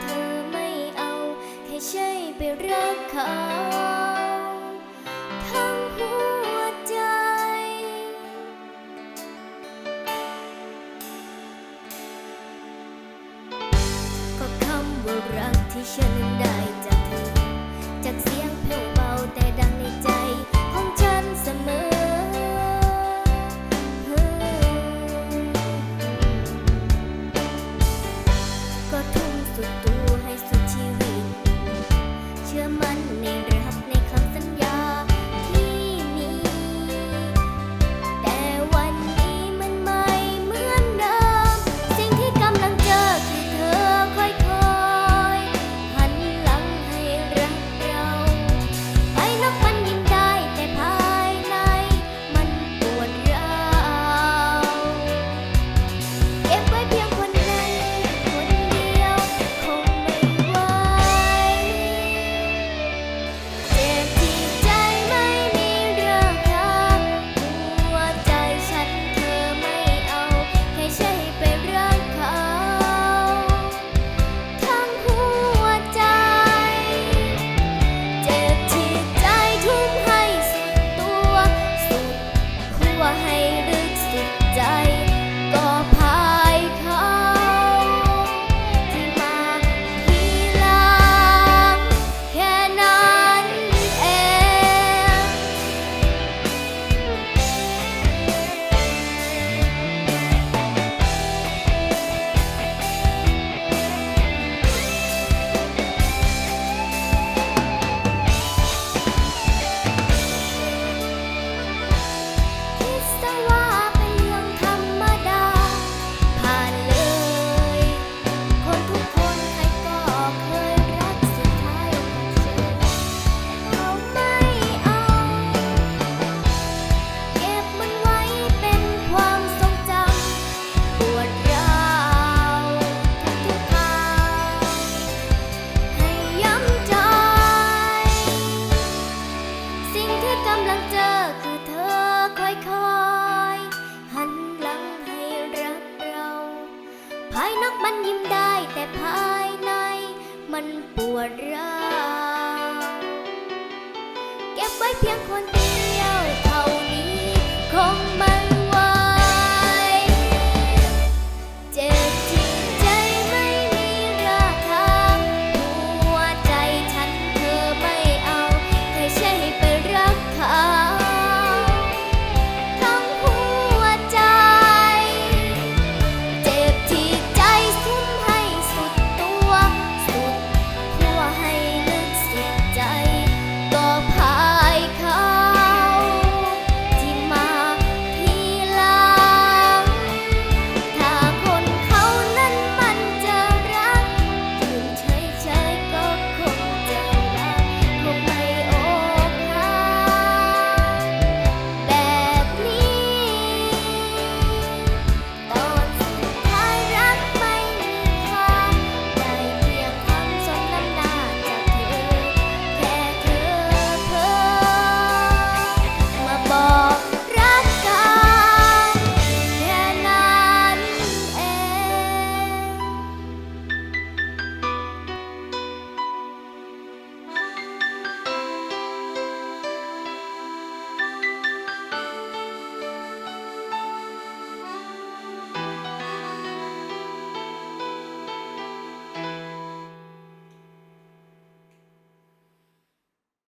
เธอไม่เอา แค่ใช่ไปรักเขา ทั้งหัวใจ ก็คำว่ารักที่ฉันได้ ยิ้มได้แต่ภายในมันปวดร้าวเก็บไว้เพียงคนเดียวเท่านี้คง